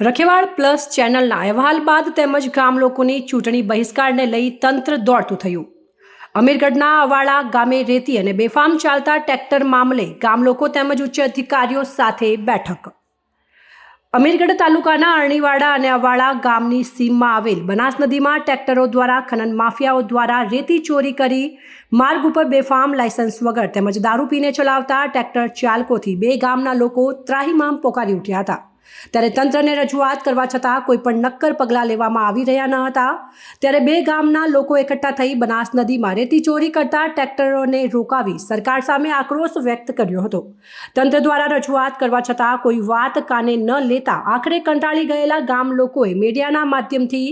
Rakhewal plus ચેનલના અહેવાલ બાદ તેમજ ગામ લોકોની ચૂંટણી બહિષ્કારને લઈ તંત્ર દોડતું થયું. અમીરગઢના અવાળા ગામે રેતી અને બેફામ ચાલતા ટ્રેક્ટર મામલે ગામ લોકો તેમજ ઉચ્ચ અધિકારીઓ સાથે બેઠક. અમીરગઢ તાલુકાના અરણીવાડા અને અવાળા ગામની સીમમાં આવેલ બનાસ નદીમાં ટ્રેક્ટરો દ્વારા ખનન માફિયાઓ દ્વારા રેતી ચોરી કરી માર્ગ ઉપર બેફામ લાયસન્સ વગર તેમજ દારૂ પીને ચલાવતા ટ્રેક્ટર ચાલકોથી બે ગામના લોકો ત્રાહીમામ પોકારી ઉઠ્યા હતા. ત્યારે તંત્રને રજૂઆત કરવા છતાં કોઈ પણ નક્કર પગલાં લેવામાં આવી રહ્યા ન હતા. ત્યારે બે ગામના લોકો એકઠા થઈ બનાસ નદીમાં રેતી ચોરી કરતા ટ્રેક્ટરોને રોકાવી સરકાર સામે આક્રોશ વ્યક્ત કર્યો હતો. તંત્ર દ્વારા રજૂઆત કરવા છતાં કોઈ વાત કાને ન લેતા આખરે કંટાળી ગયેલા ગામ લોકોએ મીડિયાના માધ્યમથી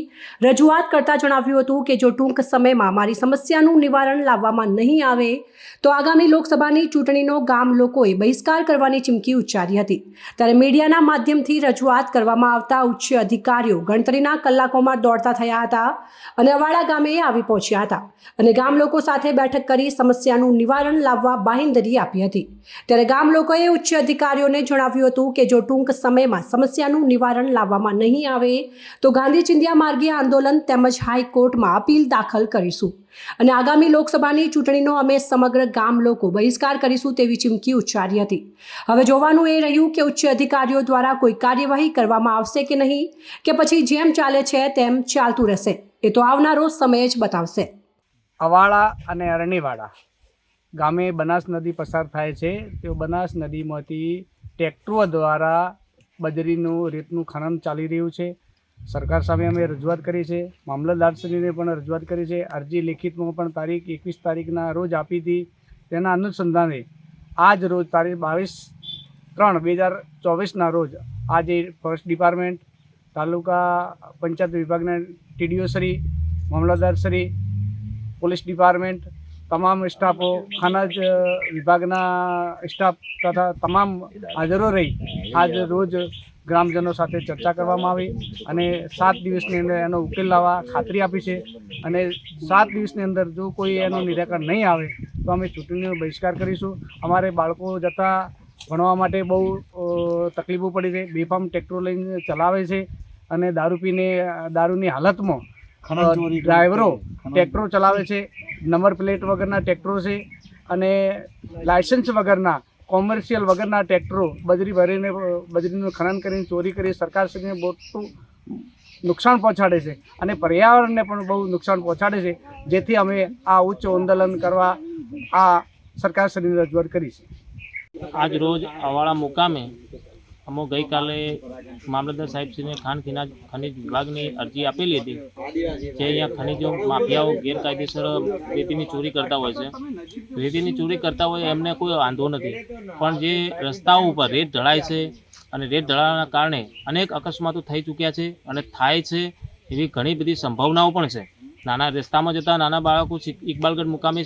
રજૂઆત કરતા જણાવ્યું હતું કે જો ટૂંક સમયમાં મારી સમસ્યાનું નિવારણ લાવવામાં નહીં આવે, તો આગામી લોકસભાની ચૂંટણીનો ગામ લોકોએ બહિષ્કાર કરવાની ચીમકી ઉચ્ચારી હતી. ત્યારે મીડિયાના માધ્યમથી રજૂઆત કરવામાં આવતા ઉચ્ચ અધિકારીઓ ગણતરીના કલાકોમાં દોડતા થયા હતા અને અવાડા ગામે આવી પહોંચ્યા હતા અને ગામ લોકો સાથે બેઠક કરી સમસ્યાનું નિવારણ લાવવા બાહેંધરી આપી હતી. ત્યારે ગામ લોકોએ ઉચ્ચ અધિકારીઓને જણાવ્યું હતું કે જો ટૂંક સમયમાં સમસ્યાનું નિવારણ લાવવામાં નહીં આવે તો ગાંધી ચિંધ્યા માર્ગે આંદોલન તેમજ હાઈકોર્ટમાં અપીલ દાખલ કરીશું. અને આગામી લોકસભાની ચૂંટણીનો અમે સમગ્ર ગામ લોકો બહિષ્કાર કરીશું તેવી ચીમકી ઉચ્ચારી હતી. હવે જોવાનું એ રહ્યું કે ઉચ્ચ અધિકારીઓ દ્વારા કોઈ કાર્યવાહી કરવામાં આવશે કે નહીં, કે પછી જેમ ચાલે છે તેમ ચાલતું રહેશે. એ તો આવનારો સમય જ બતાવશે. અવાળા અને અરણીવાડા ગામે બનાસ નદી પસાર થાય છે. તો બનાસ નદીમાંથી ટ્રેક્ટરો દ્વારા બજરીનું, રેતનું ખનન ચાલી રહ્યું છે. સરકાર સામે અમે રજૂઆત કરી છે. મામલતદારશ્રીને પણ રજૂઆત કરી છે. અરજી લેખિતમાં પણ તારીખ એકવીસ તારીખના રોજ આપી હતી. તેના અનુસંધાને આજ રોજ તારીખ બાવીસ ત્રણ બે હજાર ચોવીસના રોજ આજે ફોરેસ્ટ ડિપાર્ટમેન્ટ, તાલુકા પંચાયત વિભાગના ટીડીઓ શ્રી, મામલતદાર શ્રી, પોલીસ ડિપાર્ટમેન્ટ, તમામ સ્ટાફો, ખાનાજ વિભાગના સ્ટાફ તથા તમામ હાજરો રહી. આજ રોજ ગ્રામજનો સાથે ચર્ચા કરવામાં આવી અને સાત દિવસની અંદર એનો ઉકેલ લાવવા ખાતરી આપી છે. અને સાત દિવસની અંદર જો કોઈ એનો નિરાકરણ નહીં આવે તો અમે ચૂંટણીનો બહિષ્કાર કરીશું. અમારે બાળકો જતા ભણવા માટે બહુ તકલીફો પડી છે. બેફામ ટ્રેક્ટરો લઈને ચલાવે છે અને દારૂ પીને દારૂની હાલતમાં ડ્રાઈવરો ટ્રેક્ટરો ચલાવે છે. નંબર પ્લેટ વગરના ટ્રેક્ટરો છે અને લાયસન્સ વગરના કોમર્શિયલ વગરના ટ્રેક્ટરો બજરી ભરીને, બજરીનું ખનન કરીને, ચોરી કરી સરકારશ્રીને મોટું નુકસાન પહોંચાડે છે. અને પર્યાવરણને પણ બહુ નુકસાન પહોંચાડે છે, જેથી અમે આ ઉચ્ચ આંદોલન કરવા આ સરકારશ્રીની રજૂઆત કરી છે. આજ રોજ અવાળા મુકામે અમો ગઈકાલે મામલતદાર સાહેબશ્રીને ખાણ ખિનાજ ખનિજ વિભાગની અરજી આપેલી હતી જે અહીંયા ખનિજો માફિયાઓ ગેરકાયદેસર રેતીની ચોરી કરતા હોય છે. રેતીની ચોરી કરતા હોય એમને કોઈ વાંધો નથી. પણ જે રસ્તાઓ ઉપર રેત ઢળાય છે અને રેત ઢળાવાના કારણે અનેક અકસ્માતો થઈ ચૂક્યા છે અને થાય છે એવી ઘણી બધી સંભાવનાઓ પણ છે. નાના રસ્તામાં જતા નાના બાળકો ઇકબાલગઢ મુકામે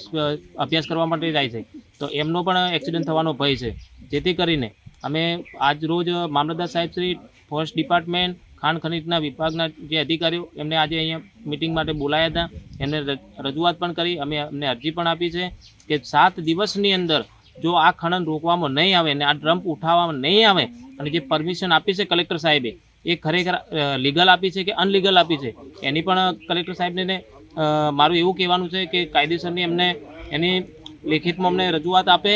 અભ્યાસ કરવા માટે જાય છે. તો એમનો પણ એક્સિડન્ટ થવાનો ભય છે. જેથી કરીને અમે આજ રોજ મામલતદાર સાહેબશ્રી ફોરેસ્ટ ડિપાર્ટમેન્ટ ખાણ ખનીજના વિભાગના જે અધિકારીઓ એમને આજે અહીંયા મિટિંગ માટે બોલાયા હતા. એમને રજૂઆત પણ કરી. અમે અમને અરજી પણ આપી છે કે સાત દિવસની અંદર જો આ ખનન રોકવામાં નહીં આવે અને આ ડ્રમ્પ ઉઠાવવામાં નહીં આવે અને જે પરમિશન આપી છે કલેક્ટર સાહેબે, એ ખરેખર લીગલ આપી છે કે અનલીગલ આપી છે? એની પણ કલેક્ટર સાહેબને મારું એવું કહેવાનું છે કે કાયદેસરની એમને, એની લેખિતમાં અમને રજૂઆત આપે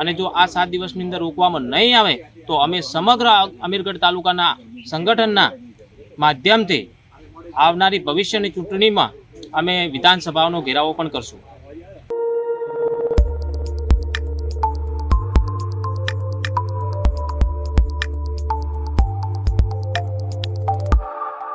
અને જો આ સાત દિવસની અંદર રોકવામાં નહીં આવે, તો અમે સમગ્ર અમીરગઢ તાલુકાના સંગઠનના માધ્યમથી આવનારી ભવિષ્યની ચૂંટણીમાં અમે વિધાનસભાનો ઘેરાવો પણ કરશું.